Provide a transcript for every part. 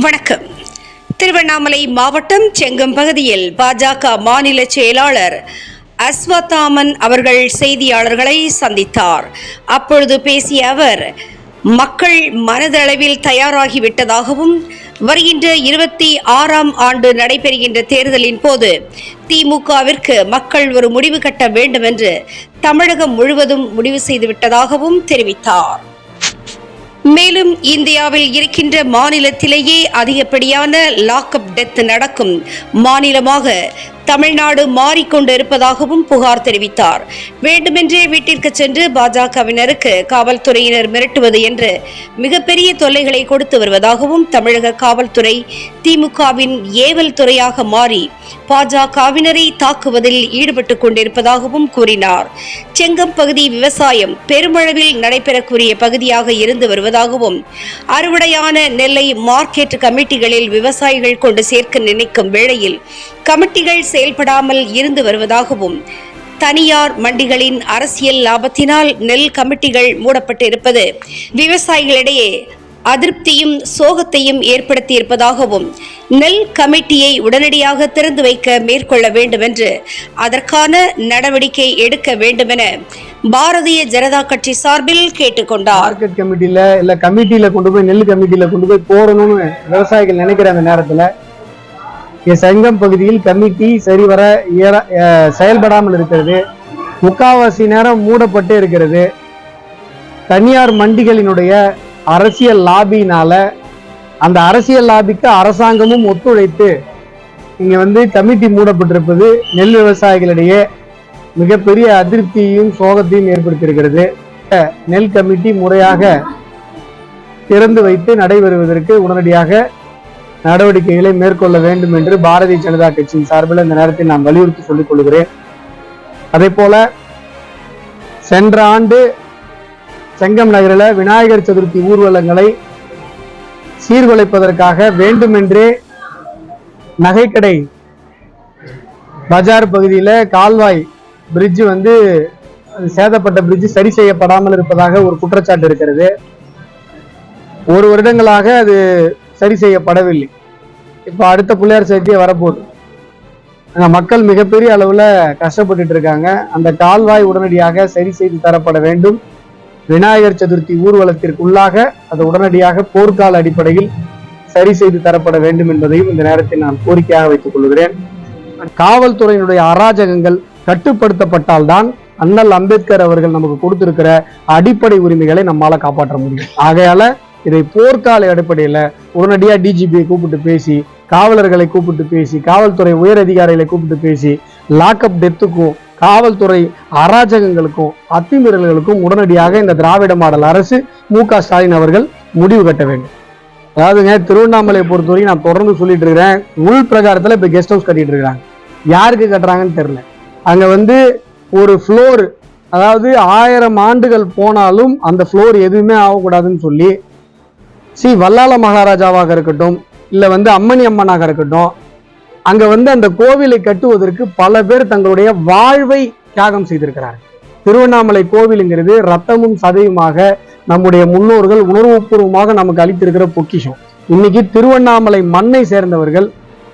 வணக்கம். திருவண்ணாமலை மாவட்டம் செங்கம் பகுதியில் பாஜக மாநில செயலாளர் அஸ்வத்தாமன் அவர்கள் செய்தியாளர்களை சந்தித்தார். அப்பொழுது பேசிய அவர் மக்கள் மனதளவில் தயாராகிவிட்டதாகவும் வருகின்ற இருபத்தி ஆறாம் ஆண்டு நடைபெறுகின்ற தேர்தலின் போது திமுகவிற்கு மக்கள் ஒரு முடிவு கட்ட வேண்டும் என்று தமிழகம் முழுவதும் முடிவு செய்துவிட்டதாகவும் தெரிவித்தார். மேலும் இந்தியாவில் இருக்கின்ற மாநிலத்திலேயே அதிகப்படியான லாக்அப் டெத் நடக்கும். மாநிலமாக தமிழ்நாடு மாறிக்கொண்டிருப்பதாகவும் புகார் தெரிவித்தார். வேண்டுமென்றே வீட்டிற்கு சென்று பாஜகவினருக்கு காவல்துறையினர் மிரட்டுவது என்று மிகப்பெரிய தொல்லைகளை கொடுத்து வருவதாகவும் தமிழக காவல்துறை திமுகவின் ஏவல் துறையாக மாறி பாஜகவினரை தாக்குவதில் ஈடுபட்டுக் கொண்டிருப்பதாகவும் கூறினார். செங்கம் பகுதி விவசாயம் பெருமளவில் நடைபெறக்கூடிய பகுதியாக இருந்து வருவதாகவும் அறுவடையான நெல்லை மார்க்கெட் கமிட்டிகளில் விவசாயிகள் கொண்டு சேர்க்க நினைக்கும் வேளையில் கமிட்டிகள் செயல்படாமல் இருந்து வருவதாகவும் தனியார் மண்டிகளின் அரசியல் லாபத்தினால் நெல் கமிட்டிகள் மூடப்பட்டு இருப்பது விவசாயிகளிடையே அதிருப்தியும் சோகத்தையும் ஏற்படுத்தியிருப்பதாகவும் நெல் கமிட்டியை உடனடியாக திறந்து வைக்க மேற்கொள்ள வேண்டுமென்று அதற்கான நடவடிக்கை எடுக்க வேண்டுமென பாரதிய ஜனதா கட்சி சார்பில் கேட்டுக்கொண்டார். மார்க்கெட் கமிட்டியில இல்ல கமிட்டியில கொண்டு போய் நெல் கமிட்டியில கொண்டு போய் போடணும்னு விவசாயிகள் நினைக்கிற அந்த நேரத்துல. செங்கம் பகுதியில் கமிட்டி சரிவர செயல்படாமல் இருக்கிறது. முக்காவாசி நேரம் மூடப்பட்டு இருக்கிறது. தனியார் மண்டிகளினுடைய அரசியல் லாபியினால அந்த அரசியல் லாபிக்கு அரசாங்கமும் ஒத்துழைத்து இங்க வந்து கமிட்டி மூடப்பட்டிருப்பது நெல் விவசாயிகளிடையே மிகப்பெரிய அதிருப்தியையும் சோகத்தையும் ஏற்படுத்தியிருக்கிறது. நெல் கமிட்டி முறையாக திறந்து வைத்து நடைபெறுவதற்கு உடனடியாக நடவடிக்கைகளை மேற்கொள்ள வேண்டும் என்று பாரதிய ஜனதா கட்சியின் சார்பில் இந்த நேரத்தில் நான் வலியுறுத்தி சொல்லிக் கொள்கிறேன். அதே போல சென்ற ஆண்டு செங்கம் நகரில் விநாயகர் சதுர்த்தி ஊர்வலங்களை சீர்குலைப்பதற்காக வேண்டுமென்றே நகைக்கடை பஜார் பகுதியில் கால்வாய் பிரிட்ஜ் வந்து சேதப்பட்ட பிரிட்ஜ் சரி செய்யப்படாமல் இருப்பதாக ஒரு குற்றச்சாட்டு இருக்கிறது. ஒரு வருடங்களாக அது சரி செய்யப்படவில்லை. இப்போ அடுத்த பிள்ளையார் சேர்த்தியே வரப்போகுது. அங்க மக்கள் மிகப்பெரிய அளவுல கஷ்டப்பட்டுட்டு இருக்காங்க அந்த கால்வாய் உடனடியாக சரி செய்து தரப்பட வேண்டும். விநாயகர் சதுர்த்தி ஊர்வலத்திற்குள்ளாக அது உடனடியாக போர்க்கால அடிப்படையில் சரி செய்து தரப்பட வேண்டும் என்பதையும் இந்த நேரத்தில் நான் கோரிக்கையாக வைத்துக் கொள்கிறேன். காவல்துறையினுடைய அராஜகங்கள் கட்டுப்படுத்தப்பட்டால்தான் அண்ணல் அம்பேத்கர் அவர்கள் நமக்கு கொடுத்திருக்கிற அடிப்படை உரிமைகளை நம்மால காப்பாற்ற முடியும். ஆகையால இதை போர்க்கால அடிப்படையில உடனடியா டிஜிபியை கூப்பிட்டு பேசி காவலர்களை கூப்பிட்டு பேசி காவல்துறை உயர் அதிகாரிகளை கூப்பிட்டு பேசி லாக்அப் டெத்துக்கும் காவல்துறை அராஜகங்களுக்கும் அத்துமீறல்களுக்கும் உடனடியாக இந்த திராவிட மாடல் அரசு மு க ஸ்டாலின் அவர்கள் முடிவு கட்ட வேண்டும். அதாவதுங்க திருவண்ணாமலையை பொறுத்தவரைக்கும் நான் தொடர்ந்து சொல்லிட்டு இருக்கிறேன். உள் பிரகாரத்தில் இப்போ கெஸ்ட் ஹவுஸ் கட்டிட்டு இருக்காங்க யாருக்கு கட்டுறாங்கன்னு தெரில அங்கே வந்து ஒரு ஃப்ளோர் அதாவது ஆயிரம் ஆண்டுகள் போனாலும் அந்த ஃப்ளோர் எதுவுமே ஆகக்கூடாதுன்னு சொல்லி சி வல்லால மகாராஜாவாக இருக்கட்டும் இல்லை வந்து அம்மணி அம்மனாக இருக்கட்டும் அங்கே வந்து அந்த கோவிலை கட்டுவதற்கு பல பேர் தங்களுடைய வாழ்வை தியாகம் செய்திருக்கிறார். திருவண்ணாமலை கோவிலுங்கிறது ரத்தமும் சதையுமாக நம்முடைய முன்னோர்கள் உணர்வுபூர்வமாக நமக்கு அளித்திருக்கிற பொக்கிஷம். இன்னைக்கு திருவண்ணாமலை மண்ணை சேர்ந்தவர்கள்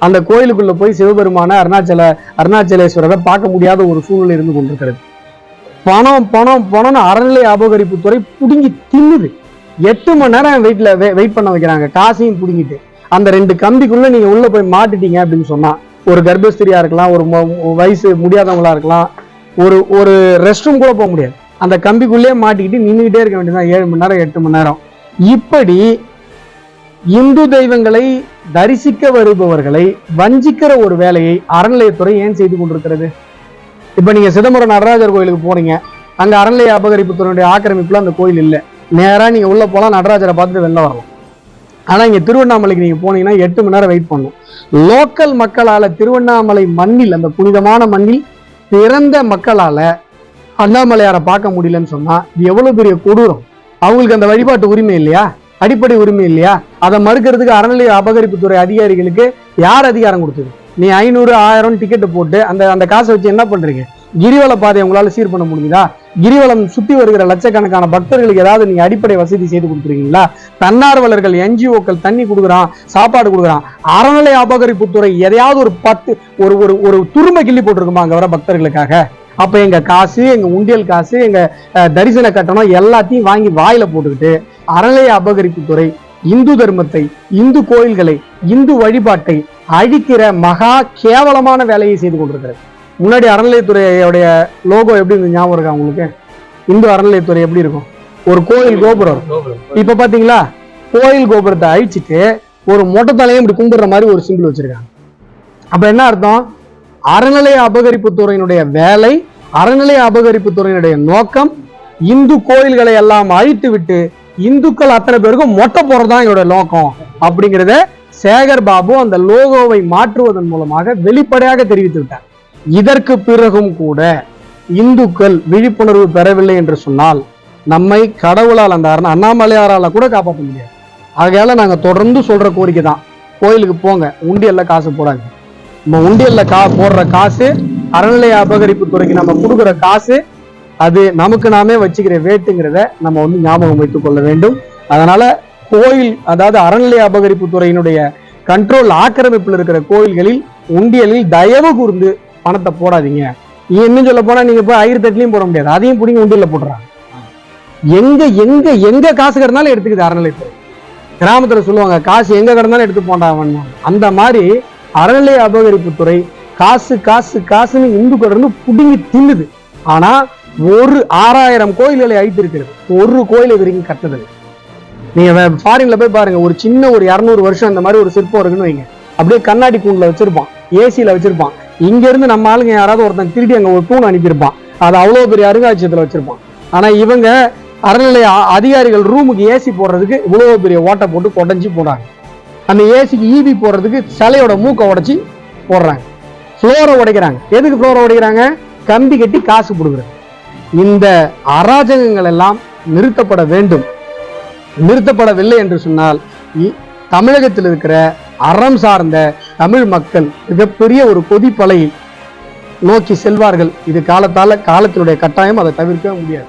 அந்த கோயிலுக்குள்ள போய் சிவபெருமான அருணாச்சல அருணாச்சலேஸ்வரரை பார்க்க முடியாத ஒரு சூழ்நிலை இருந்து கொண்டிருக்கிறது. பணம் பணம் பணம்னு அறநிலை அபகரிப்புத்துறை பிடுங்கி தின்னுது. எட்டு மணி நேரம் வெயிட்ல வெயிட் பண்ண வைக்கிறாங்க. காசையும் பிடுங்கிட்டு. அந்த ரெண்டு கம்பிக்குள்ள நீங்க உள்ள போய் மாட்டிட்டீங்க அப்படின்னு சொன்னா ஒரு கர்ப்பஸ்திரியா இருக்கலாம் ஒரு வயசு முடியாதவங்களா இருக்கலாம் ஒரு ஒரு ரெஸ்ட் ரூம் கூட போக முடியாது. அந்த கம்பிக்குள்ளேயே மாட்டிக்கிட்டு நின்றுக்கிட்டே இருக்க வேண்டியதுதான் ஏழு மணி நேரம் எட்டு மணி நேரம். இப்படி இந்து தெய்வங்களை தரிசிக்க வருபவர்களை வஞ்சிக்கிற ஒரு வேலையை அறநிலையத்துறை ஏன் செய்து கொண்டிருக்கிறது? இப்போ நீங்கள் சிதம்பரம் நடராஜர் கோயிலுக்கு போறீங்க அங்கே அறநிலைய அபகரிப்புத்துறையுடைய ஆக்கிரமிப்புல அந்த கோயில் இல்லை. நேராக நீங்கள் உள்ளே போனால் நடராஜரை பார்த்துட்டு வெளில வரலாம். ஆனால் இங்கே திருவண்ணாமலைக்கு நீங்கள் போனீங்கன்னா எட்டு மணி நேரம் வெயிட் பண்ணும் லோக்கல் மக்களால் திருவண்ணாமலை மண்ணில் அந்த புனிதமான மண்ணில் பிறந்த மக்களால் அண்ணாமலையாரை பார்க்க முடியலன்னு சொன்னால் இது எவ்வளோ பெரிய கொடூரம்? அவங்களுக்கு அந்த வழிபாட்டு உரிமை இல்லையா? அடிப்படை உரிமை இல்லையா? அதை மறுக்கிறதுக்கு அறநிலைய அபகரிப்புத்துறை அதிகாரிகளுக்கு யார் அதிகாரம் கொடுத்தது? நீ ஐநூறு ஆயிரம் டிக்கெட்டு போட்டு அந்த அந்த காசை வச்சு என்ன பண்ணுறீங்க கிரிவல பாதையை உங்களால சீர் பண்ண முடியுதா கிரிவலம் சுத்தி வருகிற லட்சக்கணக்கான பக்தர்களுக்கு ஏதாவது நீங்க அடிப்படை வசதி செய்து கொடுத்துருக்கீங்களா? தன்னார்வலர்கள் என்ஜிஓக்கள் தண்ணி கொடுக்குறான் சாப்பாடு கொடுக்குறான். அறநிலை அபகரிப்புத்துறை எதையாவது ஒரு பத்து ஒரு ஒரு ஒரு துரும்ப கிள்ளி போட்டிருக்குமா அங்க வர பக்தர்களுக்காக? அப்ப எங்க காசு எங்க உண்டியல் காசு எங்க அஹ், தரிசன கட்டணம் எல்லாத்தையும் வாங்கி வாயில போட்டுக்கிட்டு அறநிலைய அபகரிப்புத்துறை இந்து தர்மத்தை இந்து கோயில்களை இந்து வழிபாட்டை அழிக்கிற மகா கேவலமான வேலையை செய்து கொண்டிருக்கிறது. முன்னாடி அறநிலையத்துறையோடைய லோகோ எப்படி இருந்து ஞாபகம் இருக்கா உங்களுக்கு? இந்து அறநிலையத்துறை எப்படி இருக்கும்? ஒரு கோயில் கோபுரம். இப்ப பாத்தீங்களா? கோயில் கோபுரத்தை அழிச்சிட்டு ஒரு மொட்டை தலையும் இப்படி கும்பிடுற மாதிரி ஒரு சிம்பிள் வச்சிருக்காங்க. அப்ப என்ன அர்த்தம்? அறநிலைய அபகரிப்பு துறையினுடைய வேலை அறநிலைய அபகரிப்பு துறையினுடைய நோக்கம் இந்து கோயில்களை எல்லாம் அழித்து விட்டு இந்துக்கள் அத்தனை பேருக்கும் மொட்டை போறதுதான் என்னோட நோக்கம் அப்படிங்கிறத சேகர் பாபு அந்த லோகோவை மாற்றுவதன் மூலமாக வெளிப்படையாக தெரிவித்து விட்டார். இதற்கு பிறகும் கூட இந்துக்கள் விழிப்புணர்வு பெறவில்லை என்று சொன்னால் நம்மை கடவுளால் அந்த அண்ணாமலையாரால கூட காப்பாற்ற முடியாது. ஆகையால நாங்க தொடர்ந்து சொல்ற கோரிக்கை தான். கோயிலுக்கு போங்க. உண்டியல்ல காசு போடாங்க நம்ம உண்டியல்ல கா போடுற காசு அறநிலைய அபகரிப்பு துறைக்கு நம்ம கொடுக்குற காசு அது நமக்கு நாமே வச்சுக்கிற வேட்டுங்கிறத நம்ம வந்து ஞாபகம் வைத்துக் கொள்ள வேண்டும். அதனால கோயில் அதாவது அறநிலைய அபகரிப்பு துறையினுடைய கண்ட்ரோல் ஆக்கிரமிப்பில் இருக்கிற கோயில்களில் உண்டியலில் தயவு கூர்ந்து பணத்தை போடாதீங்க. நீ இன்னும் சொல்ல போனா நீங்க போய் ஆயிரத்தெட்டுலயும் போட முடியாது. அதையும் பிடிங்க உண்டியில் போடுறாங்க எங்க எங்க எங்க காசு கிடந்தாலும் எடுத்துக்குது அறநிலையத்துறை. கிராமத்துல சொல்லுவாங்க காசு எங்க கிடந்தாலும் எடுத்து போண்டாவன் அந்த மாதிரி அறநிலைய அபகரிப்பு துறை காசு காசு காசுன்னு இந்துக்கள் இருந்து புடுங்கி தின்னுது. ஆனா ஒரு ஆறாயிரம் கோயில்களை அழித்திருக்கிறது. ஒரு கோயில் இது வரைக்கும் கட்டதில்லை. நீங்க ஃபாரின்ல போய் பாருங்க ஒரு சின்ன ஒரு இரநூறு வருஷம் அந்த மாதிரி ஒரு சிற்பம் இருக்குன்னு வைங்க. அப்படியே கண்ணாடி கூண்டுல வச்சிருப்பான். ஏசியில வச்சிருப்பான். இங்கேருந்து நம்ம ஆளுங்க யாராவது ஒருத்தன் திருடி அங்கே ஒரு தூண் அனுப்பியிருப்பான் அது அவ்வளோ பெரிய அருங்காட்சியத்தில் வச்சுருப்பான். ஆனால் இவங்க அறநிலைய அதிகாரிகள் ரூமுக்கு ஏசி போடுறதுக்கு இவ்வளோ பெரிய ஓட்டை போட்டு கொடைஞ்சி போடுறாங்க அந்த ஏசிக்கு ஈபி போடுறதுக்கு சிலையோட மூக்கை உடச்சி போடுறாங்க. ஃப்ளோரை உடைக்கிறாங்க. எதுக்கு ஃப்ளோரை உடைக்கிறாங்க? கம்பி கட்டி காசு கொடுக்குறது. இந்த அராஜகங்கள் எல்லாம் நிறுத்தப்பட வேண்டும். நிறுத்தப்படவில்லை என்று சொன்னால் இ- தமிழகத்தில் இருக்கிற அறம் சார்ந்த தமிழ் மக்கள் மிகப்பெரிய ஒரு கொதிப்பலையில் நோக்கி செல்வார்கள். இது காலத்தால காலத்தினுடைய கட்டாயம் அதை தவிர்க்க முடியாது.